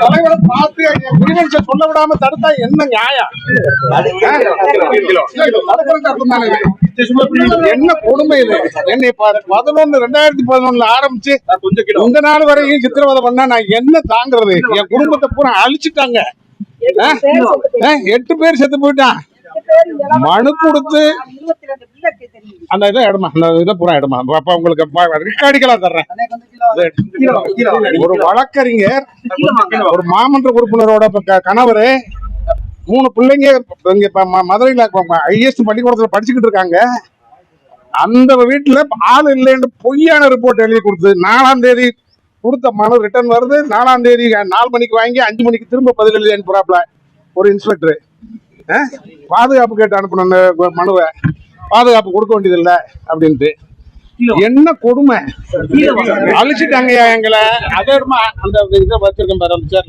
தலைவரை பார்த்து சொல்ல விடாம தடுத்தா என்ன நியாயம். என்ன கொடுமை இது? என்னை பதினொன்னு ரெண்டாயிரத்தி பதினொன்னுல ஆரம்பிச்சு இந்த நாள் வரையும் சித்திரவதை பண்ணா நான் என்ன தாங்குறது? என் குடும்பத்தை பூரா அழிச்சிட்டாங்க. எட்டு பேர் செத்து போயிட்டான். மனு கொடுத்து அந்த இதை எடுமா அந்த இதை பூரா எடுமா. அப்ப உங்களுக்கு ரெக்கார்டிக்கலா தர்றேன். ஒரு வழக்கறிஞர் ஒரு மாமன்ற உறுப்பினரோட கணவரு மூணு பிள்ளைங்க இங்க மதுரையில ஐஎஸ் பள்ளிக்கூடத்துல படிச்சுக்கிட்டு இருக்காங்க. அந்த வீட்டுல ஆள் இல்லைன்னு பொய்யான ரிப்போர்ட் எழுதி கொடுத்து நாலாம் தேதி கொடுத்த மனு ரிட்டர்ன் வருது. நாலாம் தேதி நாலு மணிக்கு வாங்கி அஞ்சு மணிக்கு திரும்ப பதில் எழுதி அனுப்புறாப்ல ஒரு இன்ஸ்பெக்டர் பாதுகாப்பு கேட்டு அனுப்பின மனுவை பாதுகாப்பு கொடுக்க வேண்டியது இல்ல அப்படின்ட்டு என்ன கொடுமை? அழிச்சிட்டாங்கய்யா எங்களை. அதேமா அந்த இதை வச்சிருக்கேன் பாரு அந்த.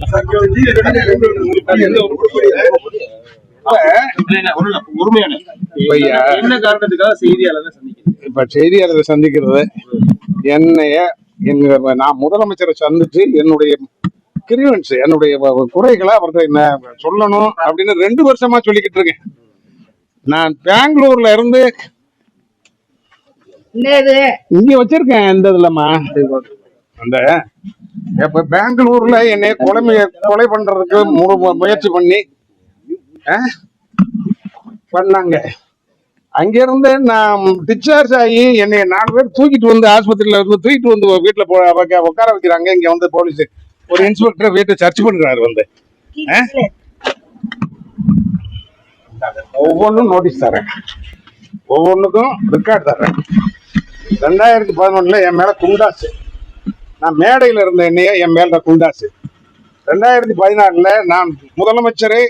என்ன காரணத்துக்காக செய்தியாளர் இப்ப செய்தியாளரை சந்திக்கிறது என்னைய எங்க நான் முதலமைச்சரை சந்திச்சு என்னுடைய கிரிவன்ஸ் என்னுடைய குறைகளை அவர்கிட்ட என்ன சொல்லணும் அப்படின்னு ரெண்டு வருஷமா சொல்லிக்கிட்டு இருக்கேன். நான் பெங்களூர்ல இருந்து இங்க வச்சிருக்கேன் இந்த இதுலமா அந்த இப்ப பெங்களூர்ல என்னை கொலை கொலை பண்றதுக்கு முயற்சி பண்ணி? பண்ணாங்க. அங்கிருந்து நான் டிஸ்சார்ஜ் ஆகி என்னை நாலு பேர் தூக்கிட்டு வந்து ஆஸ்பத்திரியில இருந்து தூக்கிட்டு வந்து வீட்டுல உட்கார வைக்கிறாங்க. இங்க வந்து போலீஸ். ஒரு இன்ஸ்பெக்டர் வீட்டை சர்ச் பண்றாரு வந்து. ஒவ்வொன்றும் நோட்டீஸ் தரேன் ஒவ்வொன்றுக்கும் ரெக்கார்ட் தரேன் ரெண்டாயிரத்தி பதினொன்னுல என் மேல குண்டாசு. நான் மேடையில இருந்த என்னைய என் மேல குண்டாசு. ரெண்டாயிரத்தி பதினாலுல நான் முதலமைச்சரே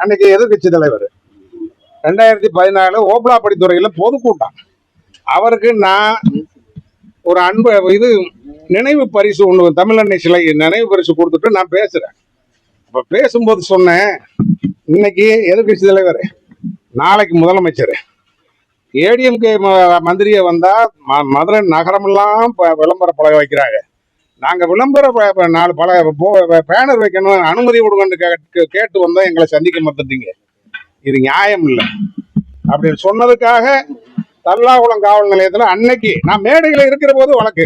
அன்னைக்கு எதிர்க்கட்சி தலைவர். ரெண்டாயிரத்தி பதினாலு ஓபலாப்படித்துறையில பொதுக்கூட்டம். அவருக்கு நான் ஒரு அன்பு இது நினைவு பரிசு ஒன்று தமிழன்னை சிலை நினைவு பரிசு கொடுத்துட்டு நான் பேசுறேன். இப்போ பேசும்போது சொன்னேன் இன்னைக்கு எதிர்கட்சி தலைவர் நாளைக்கு முதலமைச்சர். ஏடிஎம்கே மந்திரியை வந்தால் ம- மதுரை நகரமெல்லாம் ப- விளம்பர பழக வைக்கிறாங்க. நாங்கள் விளம்பர நாலு பல பேனர் வைக்கணும் அனுமதி கொடுங்கன்னு கே- கேட்டு வந்தோம் எங்களை சந்திக்க மறுத்துட்டீங்க. இது நியாயம் இல்லை. அப்படின்னு சொன்னதுக்காக தல்லாகுளம் காவல் நிலையத்தில் அன்னைக்கு நான் மேடையில் இருக்கிற போது வழக்கு.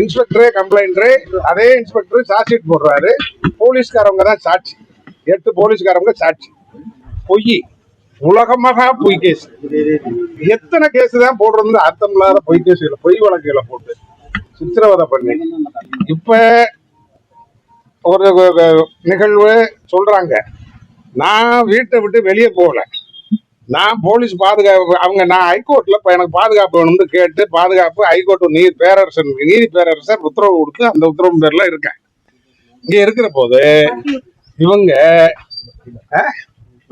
இன்ஸ்பெக்டரே கம்ப்ளைண்டரு அதே இன்ஸ்பெக்டர் சார்ஜ் போடுறாரு. போலீஸ்காரவங்க தான் சாட்சி. எட்டு போலீஸ்காரவங்க சாட்சி. பொய். உலகமாக பொய் கேஸ். எத்தனை கேஸ் தான் போடுறது அர்த்தம் இல்லாத பொய் கேஸ்களை பொய் வழக்குகளை போட்டு சித்திரவதை பண்ணி. இப்போ ஒரு நிகழ்வு சொல்கிறாங்க நான் வீட்டை விட்டு வெளியே போகல. நான் போலீஸ் பாதுகாப்பு அவங்க நான் ஹைகோர்ட்ல எனக்கு பாதுகாப்பு வேணும்னு கேட்டு பாதுகாப்பு ஹைகோர்ட் நீதி பேரரசர் நீதி பேரரசர் உத்தரவு கொடுத்து அந்த உத்தரவு பேர்ல இருக்கேன். இங்க இருக்கிற போது இவங்க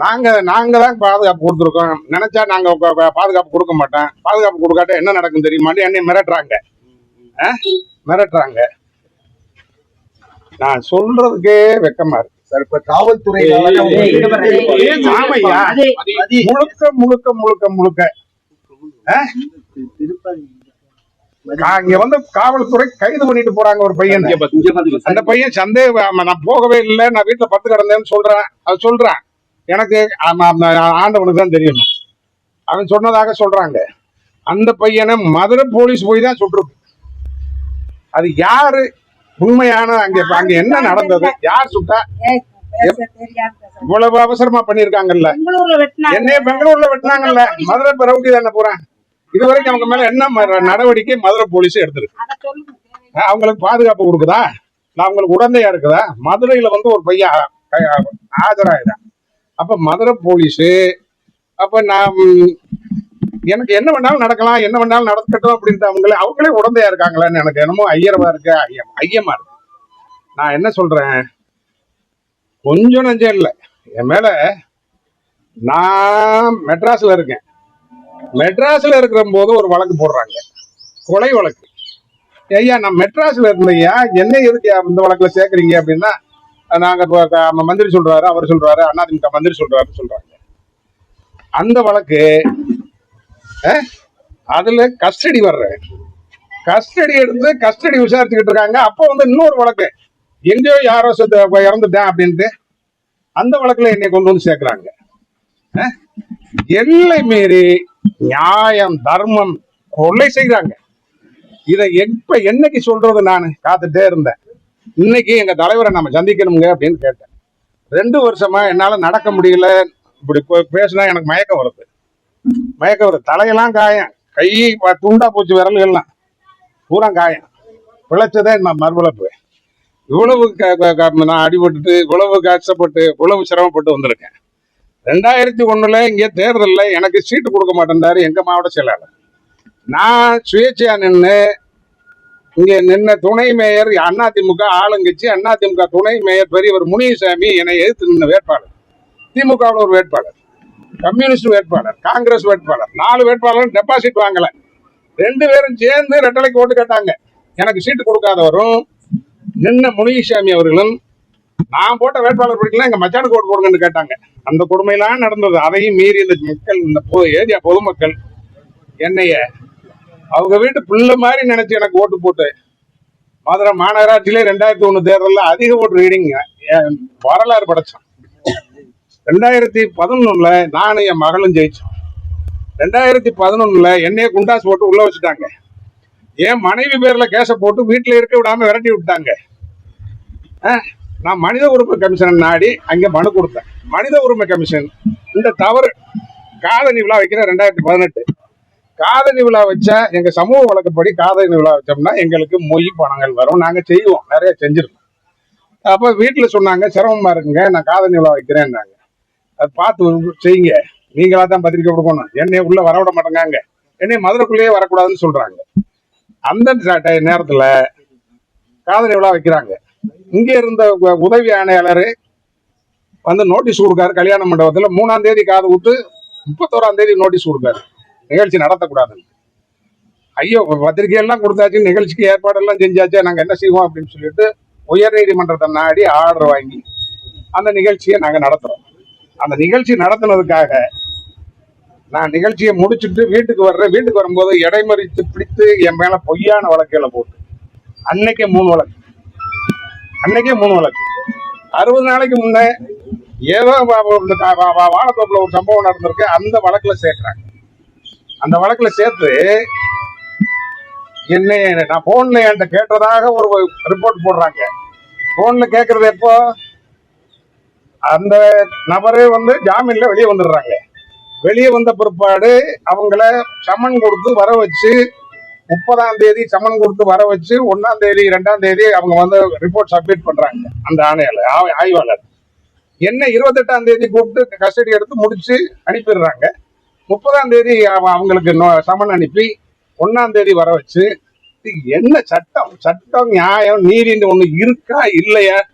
நாங்க நாங்க தான் பாதுகாப்பு கொடுத்துருக்கோம். நினைச்சா நாங்க பாதுகாப்பு கொடுக்க மாட்டோம். பாதுகாப்பு கொடுக்காட்ட என்ன நடக்கும் தெரியுமான்னு என்னை மிரட்டுறாங்க. மிரட்டுறாங்க. நான் சொல்றதுக்கே வெக்கமா இருக்கு. சார் இப்ப காவல்துறை முழுக்க முழுக்க முழுக்க முழுக்க. இங்க வந்து காவல்துறை கைது பண்ணிட்டு போறாங்க ஒரு பையன். அந்த பையன் சந்தேக நான் போகவே இல்லை நான் வீட்டுல பத்து கிடந்தேன்னு சொல்றேன் அது சொல்றேன் எனக்கு ஆண்டவனுக்கு தான் தெரியணும். அவன் சொன்னதாக சொல்றாங்க. அந்த பையனை மதுரை போலீஸ் போய் தான் சுட்டிருக்கு. அது யாரு? உண்மையான அங்க அங்க என்ன நடந்தது யார் சுட்டா இவ்வளவு அவசரமா பண்ணிருக்காங்கல்ல என்னைய பெங்களூர்ல வெட்டினாங்கல்ல மதுரை இப்ப ரவுடி தானே போறேன் இது வரைக்கும் அவங்க மேல என்ன நடவடிக்கை மதுரை போலீஸ் எடுத்திருக்கு அவங்களுக்கு பாதுகாப்பு கொடுக்குதா நான் அவங்களுக்கு உடந்தையா இருக்குதா மதுரையில வந்து ஒரு பையன் ஆஜராயிடான் அப்ப மதுரை போலீஸ் அப்ப நான் எனக்கு என்ன வேணாலும் நடக்கலாம் என்ன வேணாலும் நடக்கட்டும் அப்படின்ட்டு அவங்களே அவங்களே உடந்தையா இருக்காங்களான்னு எனக்கு என்னமோ ஐயரவா இருக்கு ஐயம் ஐயமா இருக்கு. நான் என்ன சொல்றேன்? கொஞ்சம் நஞ்சம் இல்லை. என் மேல நான் மெட்ராஸ்ல இருக்கேன். மெட்ராஸ்ல இருக்கிற போது ஒரு வழக்கு போடுறாங்க. கொலை வழக்கு. ஐயா நான் மெட்ராஸ்ல இருந்தையா என்ன எதுக்கு இந்த வழக்குல சேர்க்குறீங்க அப்படின்னா நாங்க நம்ம மந்திரி சொல்றாரு அவர் சொல்றாரு அதிமுக மந்திரி சொல்றாரு சொல்றாங்க. அந்த வழக்கு அதுல கஸ்டடி வர்றேன் கஸ்டடி எடுத்து கஸ்டடி விசாரிச்சுக்கிட்டு இருக்காங்க. அப்போ வந்து இன்னொரு வழக்கு. எங்கேயோ யாரோ செத்து இறந்துட்டேன் அப்படின்ட்டு அந்த வழக்குல என்னை கொண்டு வந்து சேர்க்கிறாங்க. எல்லை மீறி நியாயம் தர்மம் கொலை செய்கிறாங்க இதை எப்ப என்னைக்கு சொல்றது நான்? காத்துட்டே இருந்தேன். இன்னைக்கு எங்க தலைவரை நம்ம சந்திக்கணுங்க அப்படின்னு கேட்டேன். ரெண்டு வருஷமா என்னால நடக்க முடியல. இப்படி பேசினா எனக்கு மயக்கம் வருது. மயக்க வருது தலையெல்லாம் காயம். கை துண்டா போச்சு விரல்கள்லாம். பூரா காயம். பிழைச்சதே நான் மறுபிழப்பு இவ்வளவு க- நான் அடிபட்டுட்டு இவ்வளவு கஷ்டப்பட்டு இவ்வளவு சிரமப்பட்டு வந்திருக்கேன். ரெண்டாயிரத்தி ஒன்றில் இங்கே தேர்தலில் எனக்கு சீட்டு கொடுக்க மாட்டேன்றாரு எங்கள் மாவட்ட செயலாளர். நான் சுயேட்சையாக நின்று இங்கே நின்ன துணை மேயர் அதிமுக ஆளுங்கட்சி அதிமுக துணை மேயர் பெரியவர் முனியசாமி என்னை எதிர்த்து நின்ன வேட்பாளர். திமுகவில் ஒரு வேட்பாளர். கம்யூனிஸ்ட் வேட்பாளர் காங்கிரஸ் வேட்பாளர். நாலு வேட்பாளரும் டெபாசிட் வாங்கல. ரெண்டு பேரும் சேர்ந்து ரெட்டலைக்கு ஓட்டு கேட்டாங்க. எனக்கு சீட்டு கொடுக்காதவரும் நின்ன முனியசாமி அவர்களும் நான் போட்ட வேட்பாளர் பிடிக்கல எங்க மச்சானுக்கு ஓட்டு போடுங்கன்னு கேட்டாங்க. அந்த கொடுமையெல்லாம் நடந்தது. அதையும் மீறி இந்த மக்கள் இந்த பொது ஏரியா பொதுமக்கள் என்னைய அவங்க வீட்டு பிள்ளை மாதிரி நினைச்சு எனக்கு ஓட்டு போட்டு மதுரை மாநகராட்சியிலே ரெண்டாயிரத்தி ஒண்ணு தேர்தலில் அதிக ஓட்டு ரீடிங் வரலாறு படைச்சோம் ரெண்டாயிரத்தி பதினொன்னுல நானும் என் மகளும் ஜெயிச்சோம். ரெண்டாயிரத்தி பதினொன்னுல என்னையே குண்டாஸ் போட்டு உள்ள வச்சுட்டாங்க. என் மனைவி பேர்ல கேஸ போட்டு வீட்டில் இருக்க விடாம விரட்டி விட்டாங்க. நான் மனித உரிமை கமிஷன் நாடி அங்கே மனு கொடுத்தேன். மனித உரிமை கமிஷன் இந்த தவறு காதணி விழா வைக்கிற ரெண்டாயிரத்தி பதினெட்டு. காதணி விழா வச்சா எங்க சமூக வழக்கப்படி காதணி விழா வச்சோம்னா எங்களுக்கு மொய் பணங்கள் வரும். நாங்கள் செய்வோம் நிறைய செஞ்சிருக்கோம். அப்போ வீட்டில் சொன்னாங்க சிரமமா இருக்குங்க நான் காதணி விழா வைக்கிறேன்னாங்க. அது பார்த்து செய்யுங்க. நீங்களா தான் பத்திரிக்கை கொடுக்கணும். என்னைய உள்ள வரவிட மாட்டேங்காங்க. என்னைய மதுரைக்குள்ளேயே வரக்கூடாதுன்னு சொல்றாங்க. அந்த நேரத்துல காதலி விழா வைக்கிறாங்க. இங்க இருந்த உதவி ஆணையாளர் வந்து நோட்டீஸ் கொடுக்காரு. கல்யாண மண்டபத்துல மூணாம் தேதி காது விட்டு முப்பத்தோராம் தேதி நோட்டீஸ் கொடுக்காரு. நிகழ்ச்சி நடத்தக்கூடாதுன்னு. ஐயோ பத்திரிகை எல்லாம் கொடுத்தாச்சு நிகழ்ச்சிக்கு ஏற்பாடெல்லாம் செஞ்சாச்சு நாங்க என்ன செய்வோம் அப்படின்னு சொல்லிட்டு உயர் நீதிமன்றத்தை நாடி ஆர்டர் வாங்கி அந்த நிகழ்ச்சியை நாங்க நடத்துறோம். அந்த நிகழ்ச்சி நடத்துனதுக்காக நான் நிகழ்ச்சியை முடிச்சுட்டு வீட்டுக்கு வர்றேன். வீட்டுக்கு வரும்போது இடைமறித்து பிடித்து என் மேல பொய்யான வழக்குகளை போட்டு. அன்னைக்கே மூணு வழக்கு. அன்னைக்கே மூணு வழக்கு. அறுபது நாளைக்கு முன்னே ஏதோ வ- ஒரு சம்பவம் நடந்திருக்கு. அந்த வழக்குல சேர்க்கிறாங்க அந்த வழக்குல சேர்த்து என்னை நான் போன்ல என்கிட்ட கேட்டதாக ஒரு ரிப்போர்ட் போடுறாங்க. போன்ல கேட்கறது எப்போ? அந்த நபரே வந்து ஜாமீன்ல வெளியே வந்துடுறாங்க. வெளியே வந்த பிற்பாடு அவங்கள சமன் கொடுத்து வர வச்சு முப்பதாம் தேதி சமன் கொடுத்து வர வச்சு ஒன்னாம் தேதி ரெண்டாம் தேதி அவங்க வந்து ரிப்போர்ட் சப்மிட் பண்றாங்க. அந்த ஆணையாளர் ஆய்வாளர். என்ன இருபத்தெட்டாம் தேதி கூப்பிட்டு கஸ்டடி எடுத்து முடிச்சு அனுப்பிடுறாங்க. முப்பதாம் தேதி அவங்களுக்கு நோ- அனுப்பி ஒன்னாம் தேதி வர வச்சு என்ன சட்டம்? சட்டம் நியாயம் நீதின்னு ஒண்ணு இருக்கா இல்லையா?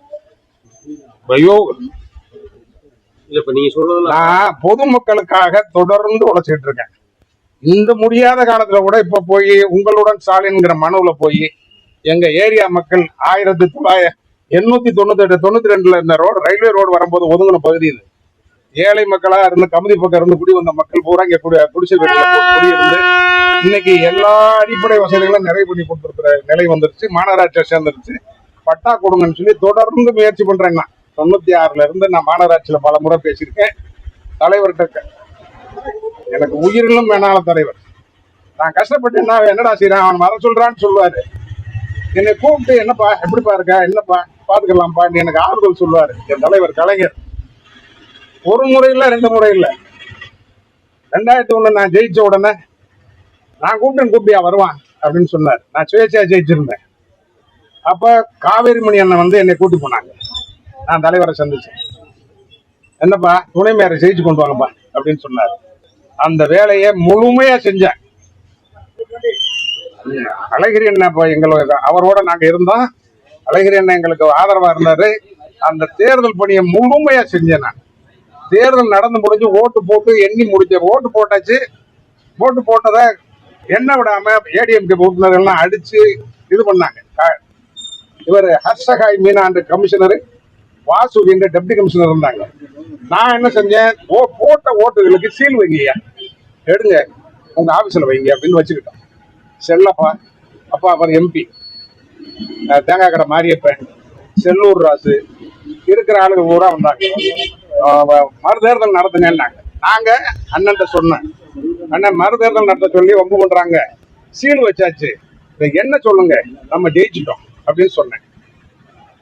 ஐயோ இப்ப நீங்க சொல்றதுல நான் பொதுமக்களுக்காக தொடர்ந்து உழைச்சிட்டு இருக்கேன். இந்த முடியாத காலத்துல கூட இப்ப போய் உங்களுடன் ஸ்டாலின்ங்கிற மனுவுல போய் எங்க ஏரியா மக்கள் ஆயிரத்தி தொள்ளாயிரம் எண்ணூத்தி தொண்ணூத்தி எட்டு தொண்ணூத்தி ரெண்டுல இந்த ரோடு ரயில்வே ரோடு வரும்போது ஒதுங்கின பகுதி இது. ஏழை மக்களா இருந்து கமுதி பக்கம் இருந்து குடி வந்த மக்கள் பூரா இங்க குடி குடிசை குடியிருந்து இன்னைக்கு எல்லா அடிப்படை வசதிகளும் நிறைவு பண்ணி கொடுத்துருக்கிற நிலை வந்துருச்சு. மாநகராட்சியை சேர்ந்துருச்சு. பட்டா கொடுங்கன்னு சொல்லி தொடர்ந்து முயற்சி பண்றேன்னா தொண்ணூத்தி ஆறுல இருந்து நான் மாநகராட்சியில பல முறை பேசியிருக்கேன். தலைவர்கிட்ட எனக்கு உயிரிலும் வேணால தலைவர். நான் கஷ்டப்பட்டு என்ன என்னடா செய்யறேன் அவன் வர சொல்றான்னு சொல்லுவாரு. என்னை கூப்பிட்டு என்னப்பா எப்படிப்பா இருக்கா? என்னப்பா? பாத்துக்கலாம்ப்பா. எனக்கு ஆறுதல் சொல்லுவாரு. என் தலைவர் கலைஞர். ஒரு முறை இல்ல ரெண்டு முறை இல்ல. ரெண்டாயிரத்தி ஒண்ணு நான் ஜெயிச்ச உடனே நான் கூப்பிட்டேன் கூப்பியா வருவான் அப்படின்னு சொன்னார். நான் சுயேட்சையா ஜெயிச்சிருந்தேன். அப்ப காவேரி மணி அண்ணன் வந்து என்னை கூட்டி போனாங்க. நான் தலைவரை சந்திச்சேன். என்னப்பா துணை மேரை ஜெயிச்சு கொண்டு வாங்கப்பா அப்படின்னு சொன்னார். அந்த வேலையை முழுமையா செஞ்சேன். அழகிரி அண்ணா இப்போ எங்களுக்கு அவரோட நாங்க இருந்தோம். அழகிரி அண்ணன் எங்களுக்கு ஆதரவா இருந்தாரு. அந்த தேர்தல் பணியை முழுமையா செஞ்சேன் நான். தேர்தல் நடந்து முடிஞ்சு ஓட்டு போட்டு எண்ணி முடிஞ்ச ஓட்டு போட்டாச்சு. ஓட்டு போட்டதை என்ன விடாம ஏடிஎம்கே உறுப்பினர்கள்லாம் அடிச்சு இது பண்ணாங்க. இவர் ஹர்ஷகாய் மீனாண்டு கமிஷனரு. வாசு என்ற டெப்டி கமிஷனர் இருந்தாங்க. நான் என்ன செஞ்சேன்? ஓ போட்ட ஓட்டுகளுக்கு சீல் வைங்கய்யா. எடுங்க உங்க ஆபீஸ்ல வைங்க அப்படின்னு வச்சுக்கிட்டோம். செல்லப்பா அப்பா அப்புறம் எம்பி தேங்காய் கடை மாரியப்பன் செல்லூர் ராசு இருக்கிற ஆளுங்க பூரா வந்தாங்க. மறுதேர்தல் நடத்துங்கன்னாங்க நாங்க அண்ணன் சொன்னேன். அண்ணன் மறுதேர்தல் நடத்த சொல்லி ஒம்பு பண்றாங்க. சீல் வச்சாச்சு. என்ன சொல்லுங்க? நம்ம ஜெயிச்சிட்டோம் அப்படின்னு சொன்னேன்.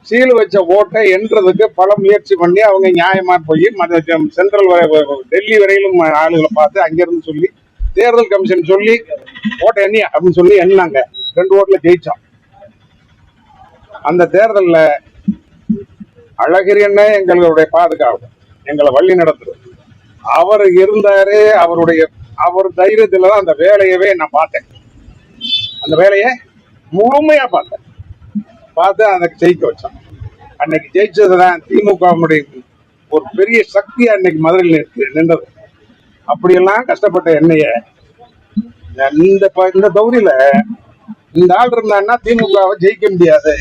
சீல் வச்ச ஓட்டை எண்றதுக்கு பல முயற்சி பண்ணி அவங்க நியாயமா போய் சென்ட்ரல் வரை டெல்லி வரையிலும் ஆளுகளை பார்த்து அங்கிருந்து சொல்லி தேர்தல் கமிஷன் சொல்லி ஓட்டை எண்ணி அப்படின்னு சொல்லி எண்ணாங்க ரெண்டு ஓட்டுல ஜெயிச்சோம். அந்த தேர்தல்ல அழகிரி எங்களுடைய பாதுகாப்பு எங்களை வழி நடத்துறது அவர் இருந்தாரு அவருடைய அவர் தைரியத்தில் தான் அந்த வேலையவே நான் பார்த்தேன். அந்த வேலையை முழுமையா பார்த்தேன். பார்த்து அதை ஜெயிக்க வச்சான் அன்னைக்கு ஜெயிச்சதுதான் திமுகவுடைய ஒரு பெரிய சக்தி அன்னைக்கு மதுரையில் இருக்கு நின்றது. அப்படியெல்லாம் கஷ்டப்பட்ட என்னைய இந்த இந்த தொகுதியில இந்த ஆள் இருந்தான்னா திமுகவை ஜெயிக்க முடியாது.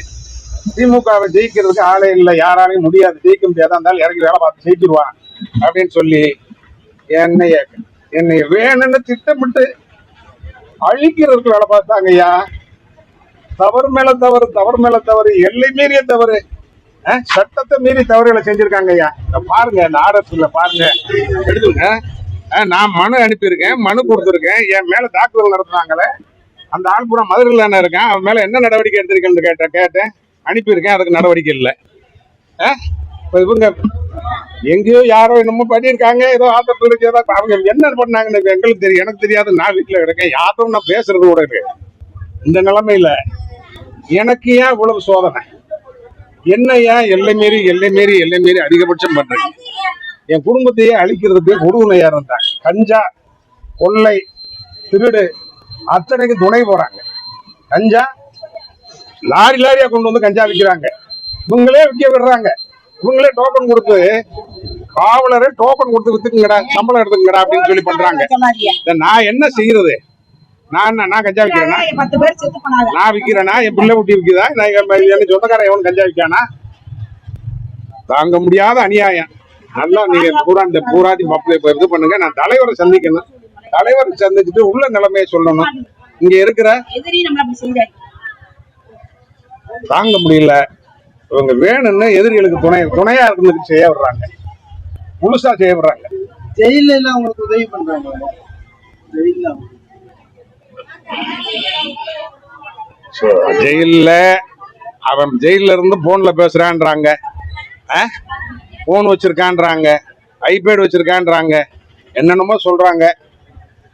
திமுகவை ஜெயிக்கிறதுக்கு ஆளே இல்லை. யாராலையும் முடியாது. ஜெயிக்க முடியாது அந்த இறங்கி வேலை பார்த்து ஜெயிச்சிருவான் அப்படின்னு சொல்லி என்னைய என்னைய வேணும்னு திட்டமிட்டு அழிக்கிறதுக்கு வேலை பார்த்தாங்க ஐயா தவறு மேல தவறு தவறு மேல தவறு எல்லை மீறிய தவறு. சட்டத்தை மீறி தவறுகளை செஞ்சிருக்காங்க ஐயா. பாருங்க இந்த ஆர்எஸ்ல பாருங்க. எடுத்துங்க நான் மனு அனுப்பியிருக்கேன் மனு கொடுத்துருக்கேன். என் மேல தாக்குதல் நடத்துனாங்களே. அந்த ஆள் பூரா மதுரையில் தானே இருக்கேன்? அவன் மேல என்ன நடவடிக்கை எடுத்திருக்கேன்னு கேட்டேன் கேட்டேன். அனுப்பியிருக்கேன் அதுக்கு நடவடிக்கை இல்லை. இப்போ இவங்க எங்கேயோ யாரோ என்னமோ பண்ணியிருக்காங்க. ஏதோ ஆத்திரத்தில் இருக்கு ஏதோ அவங்க என்ன பண்ணாங்கன்னு எங்களுக்கு தெரியும் எனக்கு தெரியாது. நான் வீட்டில் கிடக்கேன். யாரும் நான் பேசுறது கூட இருக்கு இந்த நிலைமையில எனக்கு ஏன் இவ்வளவு சோதனை? என்ன ஏன் எல்லை மீறி எல்லை மீறி எல்லை மீறி அதிகபட்சம் பண்றீங்க? என் குடும்பத்தையே அழிக்கிறதுக்கு கொடுகுனையா இருந்தாங்க? கஞ்சா கொள்ளை திருடு அத்தனைக்கு துணை போறாங்க. கஞ்சா லாரி லாரியா கொண்டு வந்து கஞ்சா விற்கிறாங்க இவங்களே விற்க விடுறாங்க. இவங்களே டோக்கன் கொடுத்து காவலரே டோக்கன் கொடுத்து வித்துக்குங்கடா சம்பளம் எடுத்துக்கங்கடா அப்படின்னு சொல்லி பண்றாங்க. நான் என்ன செய்யறது? நான் என்ன- நான் கஞ்சா போனாங்க. நான் விக்கிறேனா? என் பிள்ளை குட்டி விக்குதா? நான் என் சொந்தக்காரன் எவனும் கஞ்சா விற்கானா தாங்க முடியாத அநியாயம். நல்லா நீங்க பூரா இந்த பூராதி மாப்பிள்ளை இப்ப இது பண்ணுங்க. நான் தலைவரை சந்திக்கணும். தலைவரை சந்திச்சுட்டு உள்ள நிலைமையை சொல்லணும். இங்க இருக்கிற தாங்க முடியல. இவங்க வேணும்னு எதிரிகளுக்கு துணை துணையா இருக்கிறதுக்கு செய்ய விடுறாங்க. முழுசா செய்ய விடுறாங்க. ஜெயில எல்லாம் உங்களுக்கு உதவி பண்றாங்க ஜெயில ஜெயில்ல அவன் ஜெயில்ல இருந்து போன்ல பேசுறான்றாங்க. போன் வச்சிருக்கான்றாங்க. ஐபேட் வச்சிருக்கான்றாங்க. என்னென்னமோ சொல்றாங்க.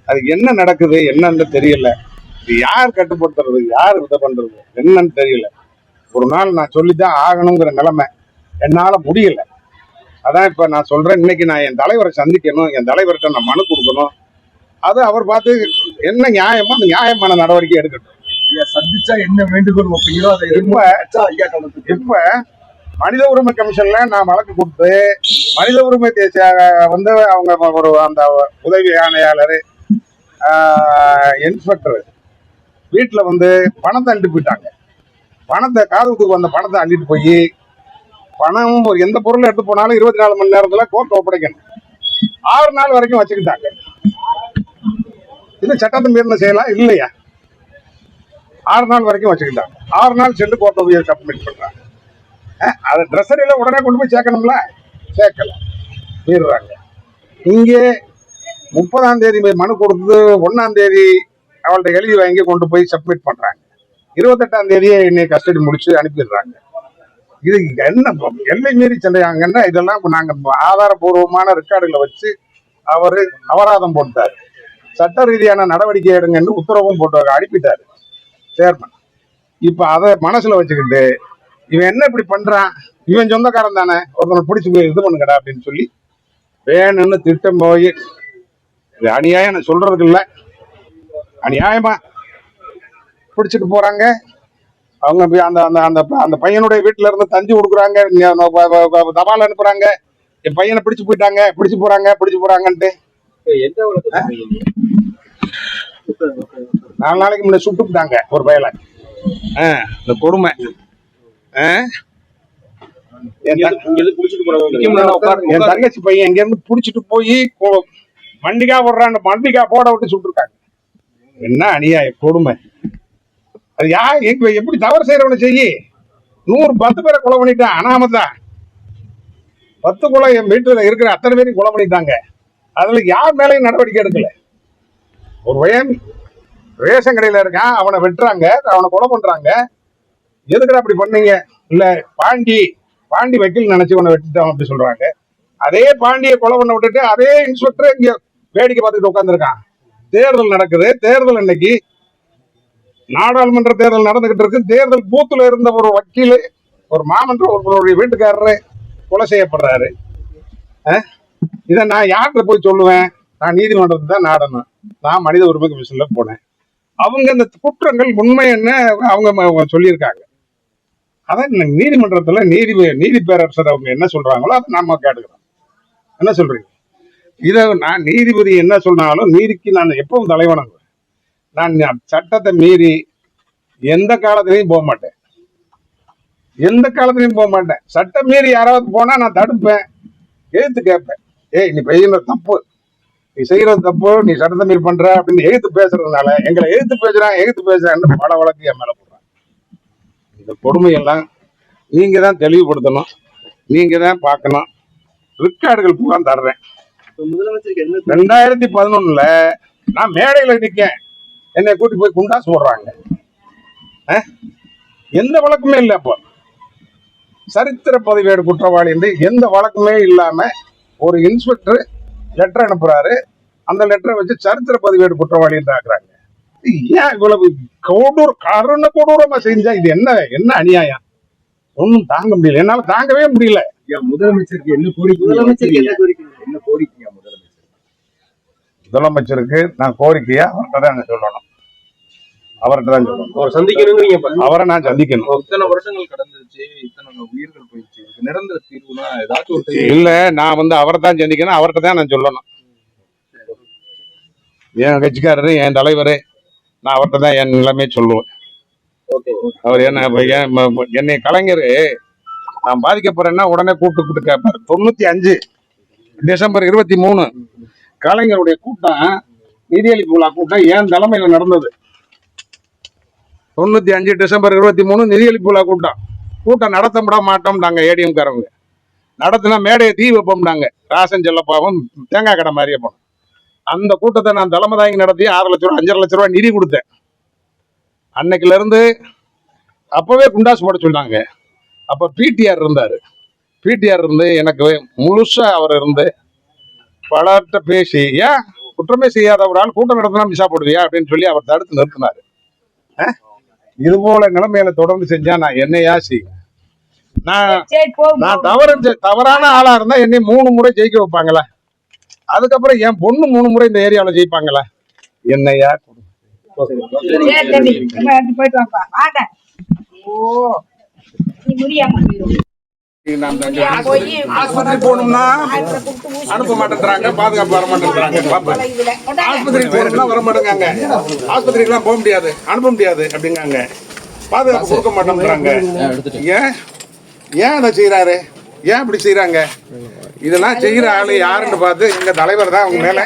அது என்ன நடக்குது என்னன்னு தெரியல. இது யார் கட்டுப்படுத்துறது யார் இது பண்றது என்னன்னு தெரியல. ஒரு நாள் நான் சொல்லித்தான் ஆகணுங்கிற நிலைமை என்னால முடியல. அதான் இப்ப நான் சொல்றேன் இன்னைக்கு நான் என் தலைவரை சந்திக்கணும் என் தலைவர்கிட்ட நான் மனு கொடுக்கணும். அது அவர் பார்த்து என்ன நியாயமோ அந்த நியாயமான நடவடிக்கை எடுக்கட்டும். சந்திச்சா என்ன வேண்டுகோள் வைப்பீங்களோ அதை இப்ப இப்ப மனித உரிமை கமிஷன்ல நான் வழக்கு கொடுத்து மனித உரிமை தேசிய வந்து அவங்க ஒரு அந்த உதவி ஆணையாளர் இன்ஸ்பெக்டர் வீட்டுல வந்து பணத்தை அள்ளிட்டு போயிட்டாங்க. பணத்தை காதுகுத்துக்கு வந்த பணத்தை அள்ளிட்டு போய் பணம் எந்த பொருள் எடுத்து போனாலும் இருபத்தி நாலு மணி நேரத்துல கோர்ட் ஒப்படைக்கணும். ஆறு நாள் வரைக்கும் வச்சுக்கிட்டாங்க. இது சட்டத்தை மீறின செய்யலாம்? இல்லையா? ஆறு நாள் வரைக்கும் வச்சுக்கிட்டாங்க ஆறு நாள் சென்று கோர்ட் போய் சப்மிட் பண்றாங்க. அஹ், அதை ட்ரெஸ்ஸரியில உடனே கொண்டு போய் சேர்க்கணும்ல? சேர்க்கல. மீறுறாங்க இங்கே முப்பதாம் தேதி மனு கொடுத்து ஒன்றாம் தேதி அவள்கிட்ட எழுதி வாங்கி கொண்டு போய் சப்மிட் பண்றாங்க. இருபத்தெட்டாம் தேதியே என்னை கஸ்டடி முடிச்சு அனுப்பிடுறாங்க. இது என்ன எல்லை மீறி சென்றாங்கன்னா இதெல்லாம் நாங்கள் ஆதாரபூர்வமான ரெக்கார்டுகளை வச்சு அவரு அபராதம் போட்டார். சட்ட ரீதியான நடவடிக்கை எடுங்கன்னு உத்தரவும் போட்டு அனுப்பிட்டாரு. சேர்மன். இப்ப அதை மனசுல வச்சுக்கிட்டு இவன் என்ன இப்படி பண்றான்? இவன் சொந்தக்காரன் தானே? ஒருத்தனை பிடிச்சி போய் இது பண்ணுங்கடா அப்படின்னு சொல்லி வேணும்னு திட்டம் போய் இது அநியாயம் நான் சொல்றதுக்கு இல்ல. அநியாயமா பிடிச்சிட்டு போறாங்க. அவங்க அந்த அந்த அந்த அந்த பையனுடைய வீட்டுல இருந்து தஞ்சு கொடுக்குறாங்க. தபால் அனுப்புறாங்க. என் பையனை பிடிச்சு போயிட்டாங்க பிடிச்சு போறாங்க பிடிச்சு எந்த நீங்க? நாலு நாளைக்கு முன்னாடி சுட்டுட்டாங்க ஒரு பயலை. ஆ, இந்த கொடுமை. ஆ? என். தங்கச்சி பையன் எங்க இருந்து புடிச்சிட்டு போய் மண்டிகா போடுறான் மண்டிகா போட விட்டு சுட்டுருக்காங்க. என்ன அநியாயம் கொடுமை. அது யா எங்க- எப்படி தவறு செய்யறவனை செய்யி? நூறு பத்து பேரை கொலை பண்ணிட்டான் அனாமதான் பத்து கொலை என் வீட்டுல இருக்கிற அத்தனை பேரையும் கொலை பண்ணிட்டாங்க. அதுல யார் மேலேயும் நடவடிக்கை எடுக்கல? ஒரு பையன் ரேஷன் கடையில இருக்கான் அவனை வெட்டுறாங்க அவனை கொலை பண்றாங்க. எதுக்குடா அப்படி பண்ணீங்க? இல்ல பாண்டி பாண்டி வக்கீல் நினைச்சு உன்னை வெட்டிட்டான் அப்படி சொல்றாங்க. அதே பாண்டியை கொலை பண்ண விட்டுட்டு அதே இன்ஸ்பெக்டர் இங்க வேடிக்கை பார்த்துட்டு உட்காந்துருக்கான் தேர்தல் நடக்குது. தேர்தல் இன்னைக்கு நாடாளுமன்ற தேர்தல் நடந்துகிட்டு இருக்கு. தேர்தல் பூத்துல இருந்த ஒரு வக்கீல் ஒரு மாமன்ற ஒருவருடைய வீட்டுக்காரரு கொலை செய்யப்படுறாரு. இதை நான் யார்கிட்ட போய் சொல்லுவேன்? நான் நீதிமன்றத்தை தான் நாடணும். நான் மனித உரிமை கமிஷன்ல போனேன். அவங்க இந்த குற்றங்கள் உண்மை என்ன அவங்க சொல்லியிருக்காங்க. அதான் நீதிமன்றத்தில் நீதிமன்றத்துல நீதி நீதி பேரரசர் அவங்க என்ன சொல்றாங்களோ அதை நாம கேட்டுக்கிறோம். என்ன சொல்றீங்க? இதை நான் நீதிபதி என்ன சொன்னாலும் நீதிக்கு நான் எப்பவும் தலைவணங்குவேன் நான் சட்டத்தை மீறி எந்த காலத்திலையும் போக மாட்டேன். எந்த காலத்திலையும் போக மாட்டேன். சட்டம் மீறி யாராவது போனா நான் தடுப்பேன். எழுத்து கேட்பேன். ஏய் நீ செய்யற தப்பு. நீ செய்யறது தப்பு நீ சட்டத்தை மீறி பண்ற அப்படின்னு எழுத்து பேசுறதுனால எங்களை எழுத்து பேசுறான் எழுத்து பேசுறான்னு பல வழக்கு என் மேல போடுறாங்க. இந்த கொடுமையெல்லாம் நீங்க தான் தெளிவுபடுத்தணும் நீங்க தான் பார்க்கணும். ரிக்கார்டுகள் பூரா தர்றேன். ரெண்டாயிரத்தி பதினொன்னுல நான் மேடையில நிக்கேன். என்னை கூட்டி போய் குண்டாசு போடுறாங்க? எந்த வழக்குமே இல்லை அப்போ. சரித்திர பதிவேடு குற்றவாளி என்று எந்த வழக்குமே இல்லாம ஒரு இன்ஸ்பெக்டர் லெட்டர் அனுப்புறாரு. அந்த லெட்டரை வச்சு சரித்திர பதிவேடு குற்றவாளி என்று ஆக்குறாங்க. ஏன் இவ்வளவு கொடூர கருண கொடூரமா செஞ்சா இது என்ன என்ன அநியாயம்? ஒன்றும் தாங்க முடியல. என்னால தாங்கவே முடியல. முதலமைச்சருக்கு என்ன கோரிக்கை? முதலமைச்சருக்கு என்ன கோரிக்கை? என்ன கோரிக்கையா முதலமைச்சர்? முதலமைச்சருக்கு நான் கோரிக்கையா அவர்கிட்ட தான் நான் சொல்லணும். அவர்கிட்ட தான் சொல்லணும் அவர் சந்திக்கணும்னு நீங்க அவரை நான் சந்திக்கணும். இத்தனை வருடங்கள் கடந்துருச்சு இத்தனை உயிர்கள் போயிடுச்சு. நிரந்தர தீர்வுனா ஏதாச்சும் இல்ல நான் வந்து அவரை தான் சந்திக்கணும் அவர்கிட்ட தான் நான் சொல்லணும். என் கட்சிக்காரரு என் தலைவர் நான் அவர்கிட்ட தான் என் நிலைமை சொல்லுவேன். ஓகே. அவர் என்ன என்னை கலைஞர் நான் பாதிக்கப்படுறேன்னா உடனே கூப்பிட்டு கூப்பிட்டு கேட்பாரு தொண்ணூத்தி அஞ்சு டிசம்பர் இருபத்தி மூணு. கலைஞருடைய கூட்டம் நிதியளிப்பு விழா கூட்டம் என் தலைமையில நடந்தது. தொண்ணூத்தி அஞ்சு டிசம்பர் இருபத்தி மூணு நிதியளிப்பு விழா கூட்டம். கூட்டம் நடத்த விட மாட்டோம்னாங்க ஏடிஎம் காரவங்க நடத்தினா மேடையை தீ வைப்போம்னாங்க ராசன் செல்லப்பாவும் தேங்காய் கடை மாதிரியே போனோம். அந்த கூட்டத்தை நான் தலைமை தாங்கி நடத்தி ஆறு லட்ச ரூபா அஞ்சரை லட்ச ரூபா நிதி கொடுத்தேன். அன்னைக்குல அப்போவே குண்டாசு போட சொன்னாங்க. அப்போ பிடிஆர் இருந்தார். பிடிஆர் இருந்து எனக்கு முழுசாக அவர் இருந்து பலர்கிட்ட பேசி ஏன் குற்றமே செய்யாத ஒரு ஆள் கூட்டம் நடத்தினா மிஸ்ஸா போடுவியா? அப்படின்னு சொல்லி அவர் தடுத்து நிறுத்தினார். ஆ? இது போல நிலைமையில தொடர்ந்து செஞ்சா நான் என்னையா செய்வேன்? நான் நான் தவறு தவறான ஆளா இருந்தா என்னை மூணு முறை ஜெயிக்க வைப்பாங்களா? அதுக்கப்புறம் என் பொண்ணு மூணு முறை இந்த ஏரியாவில் ஜெயிப்பாங்களா? என்னையா போயிட்டு வாப்பா. வாங்க. ஓ நீ முடியாம போயிடும் போய் ஆஸ்பத்திரி போகணும்னா அனுப்ப மாட்டேன்றாங்க பாதுகாப்பு வர மாட்டேன்றாங்க. ஆஸ்பத்திரிக்கு போகணும்னா வர மாட்டேங்காங்க. ஆஸ்பத்திரிக்கெல்லாம் போக முடியாது அனுப்ப முடியாது அப்படிங்காங்க. பாதுகாப்பு கொடுக்க மாட்டேன்றாங்க. ஏன்? ஏன் அதை செய்யறாரு ஏன் இப்படி செய்யறாங்க இதெல்லாம் செய்யற ஆளு யாருன்னு பார்த்து எங்க தலைவர் தான் அவங்க மேல.